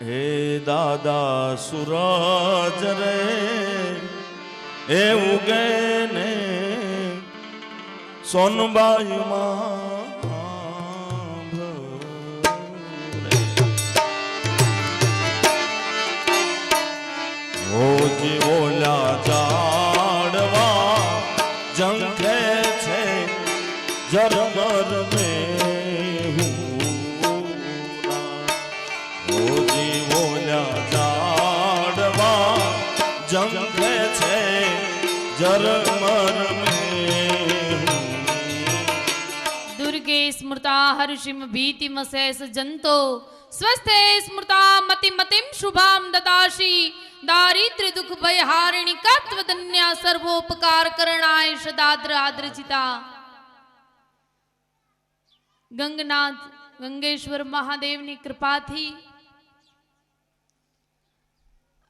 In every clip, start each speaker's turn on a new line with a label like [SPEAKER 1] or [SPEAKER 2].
[SPEAKER 1] હે દાદા સુરાજ રે એ ઉગે ને સોનબાઈ માં જંખે છે જરમર દુર્ગે
[SPEAKER 2] સ્મૃતા હર્ષિમ ભીતિમ શેષ જંતો, સ્વસ્થે સ્મૃતા મતિ મતિમ શુભામ દતાશી દારિદ્ર્ય દુઃખ ભય હારિણી કત્વ ધન્યા સર્વોપકાર કરણાય સદાદ્ર આદ્રચિતા ગંગનાથ ગંગેશ્વર મહાદેવની કૃપાથી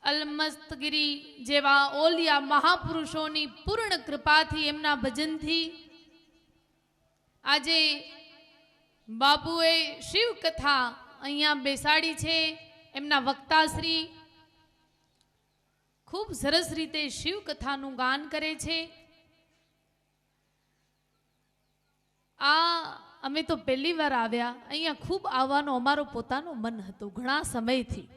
[SPEAKER 2] અલમસ્તગીરી જેવા ઓલિયા મહાપુરુષોની પૂર્ણ કૃપાથી એમના ભજનથી આજે બાપુએ શિવકથા અહીંયા બેસાડી છે. એમના વક્તાશ્રી ખૂબ સરસ રીતે શિવકથાનું ગાન કરે છે. આ અમે તો પહેલી વાર આવ્યા. અહીંયા ખૂબ આવવાનો અમારો પોતાનો મન હતું ઘણા સમયથી.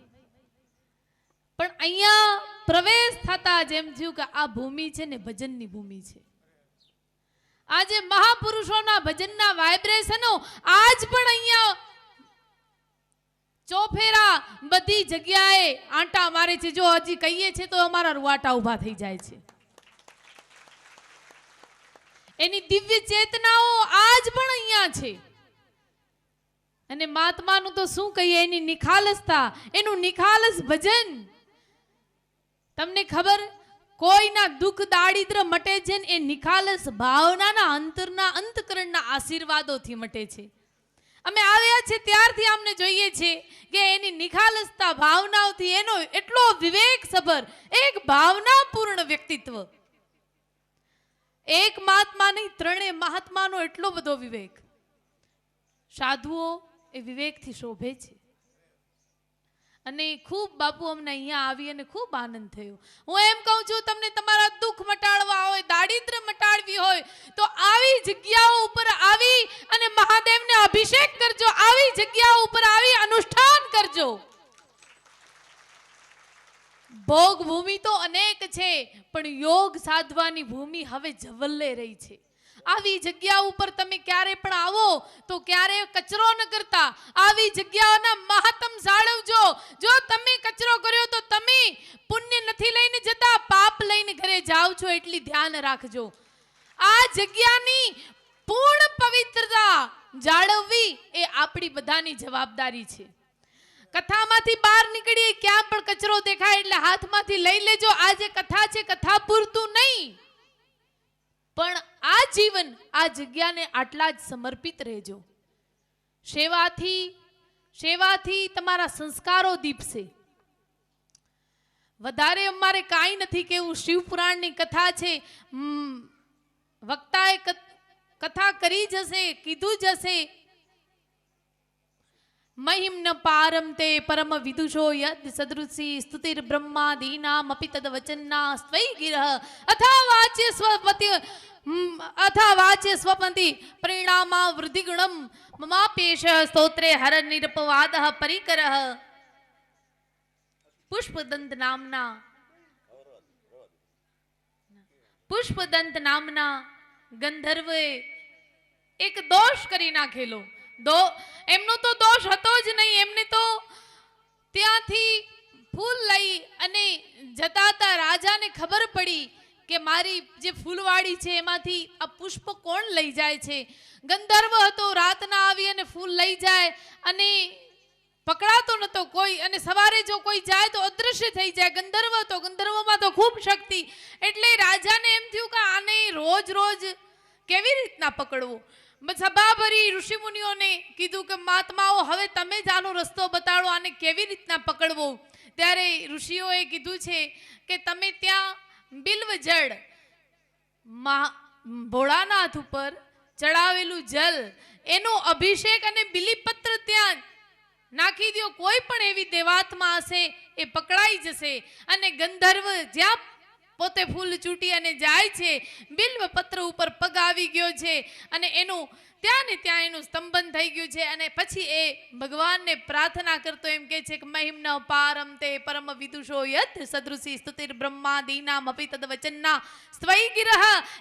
[SPEAKER 2] પણ અહીંયા પ્રવેશ થતા જેમ થયું કે આ ભૂમિ છે ને ભજનની ભૂમિ છે. આજે મહાપુરુષોના ભજનના વાઇબ્રેશનો આજ પણ અહીંયા ચોફેરા બધી જગ્યાએ આંટા મારે છે. જો હજી કહીએ છે તો અમારા રૂવાટા ઊભા થઈ જાય છે. એની દિવ્ય ચેતનાઓ આજ પણ અહીંયા છે. અને મહાત્માનું તો શું કહીએ? એની નિખાલસતા, એનું નિખાલસ ભજન. તમને ખબર, કોઈના દુઃખ દારિદ્ર મટે છે ને એ નિખાલસ ભાવનાના અંતરના અંતકરણના આશીર્વાદોથી મટે છે. અમે આવ્યા છે ત્યારથી અમને જોઈએ છે કે એની નિખાલસતા ભાવનાઓથી એનો એટલો વિવેક સભર, એક ભાવનાપૂર્ણ વ્યક્તિત્વ. એક મહાત્મા નહીં, ત્રણેય મહાત્માનો એટલો બધો વિવેક. સાધુઓ એ વિવેકથી શોભે છે. અને ખૂબ બાપુ અમને અહીંયા આવી અને ખૂબ આનંદ થયો. હું એમ કહું છું, તમને તમારા દુઃખ મટાડવા હોય દારિદ્ર મટાડવી હોય, તો આવી જગ્યાઓ ઉપર આવી અને મહાદેવને અભિષેક કરજો. આવી જગ્યાઓ ઉપર આવી અનુષ્ઠાન કરજો. ભોગ ભૂમિ તો અનેક છે, પણ યોગ સાધવાની ભૂમિ હવે જવલ્લે રહી છે. આવી જગ્યા ઉપર તમે ક્યારે પણ આવો, તો ક્યારે કચરો ન કરતા. આવી જગ્યાઓના મહત્તમ જાળવજો. જો તમે કચરો કર્યો, તો તમે પુણ્ય નથી લઈને જતા, પાપ લઈને ઘરે જાઓ છો, એટલી ધ્યાન રાખજો. આ જગ્યાની પૂર્ણ પવિત્રતા જાળવવી એ આપણી બધાની જવાબદારી છે. કથામાંથી બહાર નીકળીએ, ક્યાં પણ કચરો દેખાય, એટલે હાથમાંથી લઈ લેજો. આ જે કથા છે, કથા પૂરતું નહીં. પણ આ જીવન, આ જગ્યાને આટલા જ સમર્પિત રહેજો. સેવાથી સેવાથી તમારા સંસ્કારો દીપશે. વધારે અમારે કાંઈ નથી કેવું શિવપુરાણની કથા છે. વક્તાએ કથા કરી જશે કીધું જશે મહિમ ન પારમ તે પરમ વિદુષો યદ સદૃશી સ્તુતિર બ્રહ્માદીનામ અપિ તદ વચન્ના સ્વૈ ગિરહ અથા વાચ્ય સ્વપતિ અથા વાચ્ય સ્વપંતિ પરિણામા વૃદ્ધિગુણમ મમાપેશ સ્તોત્રે હર નિરપવાદ પરિકર પુષ્પદંત નામના પુષ્પદંત નામના ગંધર્વે એક દોષ કરી નાખેલો દો એમનો તો દોષ હતો જ નહીં. એમને તો ત્યાંથી ફૂલ લઈ અને જતા હતા. રાજાને ખબર પડી કે મારી જે ફૂલવાડી છે એમાંથી આ પુષ્પ કોણ લઈ જાય છે? ગંધર્વ હતો, રાતના આવી અને ફૂલ લઈ જાય અને પકડાતો નતો કોઈ અને સવારે જો કોઈ જાય તો અદૃશ્ય થઈ જાય. ગંધર્વ હતો. ગંધર્વમાં તો ખૂબ શક્તિ. એટલે રાજાને એમ થયું કે આને રોજ રોજ કેવી રીતના પકડવું? બ- સભા ભરી ઋષિમુનિઓને કીધું કે, મહાત્માઓ, હવે તમે જ આનો રસ્તો બતાડો આને કેવી રીતના પકડવો? ત્યારે ઋષિઓએ કીધું છે કે, તમે ત્યાં બિલ્વ જળ ભોળાનાથ ઉપર ચડાવેલું જલ, એનો અભિષેક અને બિલીપત્ર ત્યાં નાખી દ્યો. કોઈ પણ એવી દેવાત્મા હશે એ પકડાઈ જશે અને ગંધર્વ જ્યાં પોતે ફૂલ ચૂંટી અને જાય છે બિલ્વ પત્ર ઉપર પગ આવી ગયો છે અને એનું ત્યાં ને ત્યાં એનું સ્તંભન થઈ ગયું છે અને પછી એ ભગવાનને પ્રાર્થના કરતો એમ કે છે કે મહિમ્ન પારમ તે પરમ વિદુષો યથ સદૃશી સ્તુતિર બ્રહ્મા દીનામ અપી તદ વચનના સ્વઈ ગિરહ.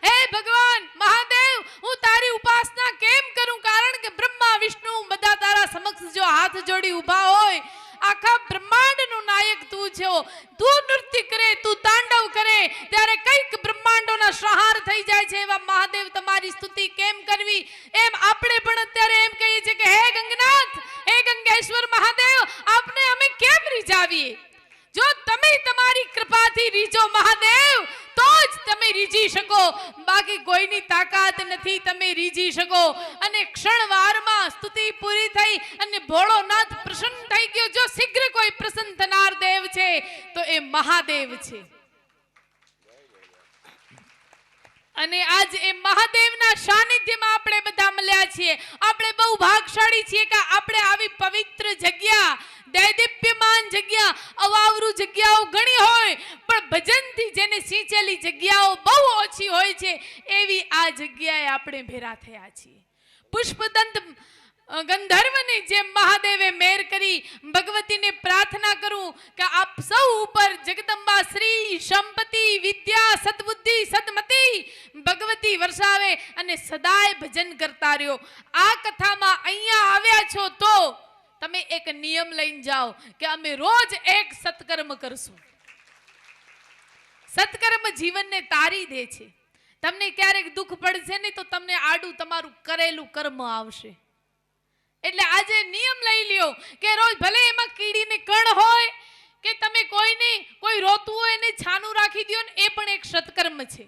[SPEAKER 2] હે ભગવાન મહાદેવ, હું તારી ઉપાસના કેમ કરું? કારણ કે બ્રહ્મા, વિષ્ણુ બધા તારા સમક્ષ જો હાથ જોડી ઊભા હોય આખા બ્રહ્માંડનું નાયક તું છો તું નૃત્ય કરે, તું તાંડવ કરે, ત્યારે કંઈક બ્રહ્માંડોના સંહાર થઈ જાય છે એવા મહાદેવ તમારી સ્તુતિ કેમ કરવી એમ આપણે પણ અત્યારે એમ કહીએ છીએ કે હે ગંગનાથ હે ગંગેશ્વર મહાદેવ આપને અમે કેમ રીઝાવીએ જો તમે તમારી કૃપાથી રીઝો મહાદેવ તો જ તમે રીઝી શકો બાકી કોઈની તાકાત નથી, તમે રીઝી શકો. અને ક્ષણવારમાં સ્તુતિ પૂરી થઈ અને ભોળોનાથ પ્રસન્ન થઈ ગયો. જો શીઘ્ર કોઈ પ્રસન્ન થનાર દેવ છે, તો એ મહાદેવ છે. અને આજ એ મહાદેવના સાનિધ્યમાં આપણે બધા મળ્યા છીએ. આપણે બહુ ભાગશાળી છીએ કે આપણે આવી પવિત્ર જગ્યા, દૈદીપ્યમાન જગ્યા, અવાવરું જગ્યાઓ ઘણી હોય. ભજનથી જેને સિંચેલી જગ્યાઓ બહુ ઓછી હોય છે, એવી આ જગ્યાએ આપણે ભેરા થયા છીએ. પુષ્પદંત ગંધર્વને જેમ મહાદેવે મેર કરી ભગવતીને પ્રાર્થના કરું કે આપ સૌ ઉપર જગદંબા શ્રી સંપત્તિ, વિદ્યા, સદબુદ્ધિ, સદમતિ ભગવતી વરસાવે અને સદાય ભજન કરતા રહ્યો. આ કથામાં અહીંયા આવ્યા છો તો તમે એક નિયમ લઈને જાઓ કે અમે રોજ એક સત્કર્મ કરશું. સત્કર્મ જીવનને તારી દે છે. તમને ક્યારેક દુઃખ પડશે ને તો તમને આડું તમારું કરેલું કર્મ આવશે. એટલે આજે નિયમ લઈ લ્યો કે રોજ ભલે એમાં કીડીને કણ હોય કે તમે કોઈને કોઈ રોતું હોય એને છાનું રાખી દ્યો ને એ પણ એક સત્કર્મ છે.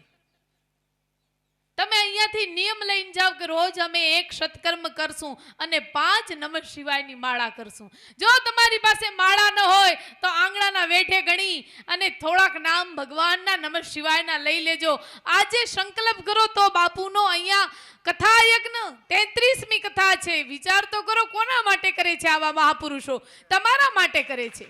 [SPEAKER 2] તમે અહીંયાથી નિયમ લઈને જાઓ કે રોજ અમે એક સત્કર્મ કરશું અને પાંચ નમ શિવાયની માળા કરશું. જો તમારી પાસે માળા ન હોય, તો આંગણાના વેઠે ગણી અને થોડાક નામ ભગવાનના નમઃ શિવાયના લઈ લેજો. આજે સંકલ્પ કરો તો બાપુનો અહીંયા કથા યજ્ઞ તેત્રીસમી કથા છે. વિચાર તો કરો, કોના માટે કરે છે આવા મહાપુરુષો? તમારા માટે કરે છે.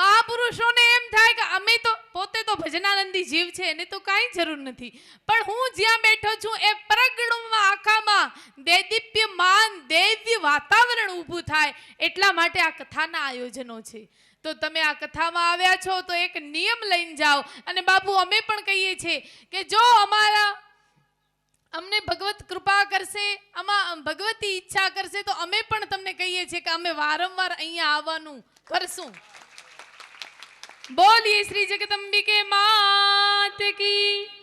[SPEAKER 2] મહાપુરુષોને એમ થાય કે અમે તો પોતે તો ભજનાનંદી જીવ છે, એને તો કાંઈ જરૂર નથી. પણ હું જ્યાં બેઠો છું એ પ્રગણમાં આખામાં દેદીપ્યમાન દૈવ્ય વાતાવરણ ઊભું થાય એટલા માટે આ કથાના આયોજનો છે. તો તમે આ કથામાં આવ્યા છો તો એક નિયમ લઈને જાઓ. અને બાપુ, અમે પણ કહીએ છીએ કે જો અમારા અમને ભગવત કૃપા કરશે, આમાં ભગવતી ઈચ્છા કરશે, તો અમે પણ તમને કહીએ છીએ કે અમે વારંવાર અહીંયા આવવાનું કરશું. બોલીએ શ્રી જગદંબિકે માત કી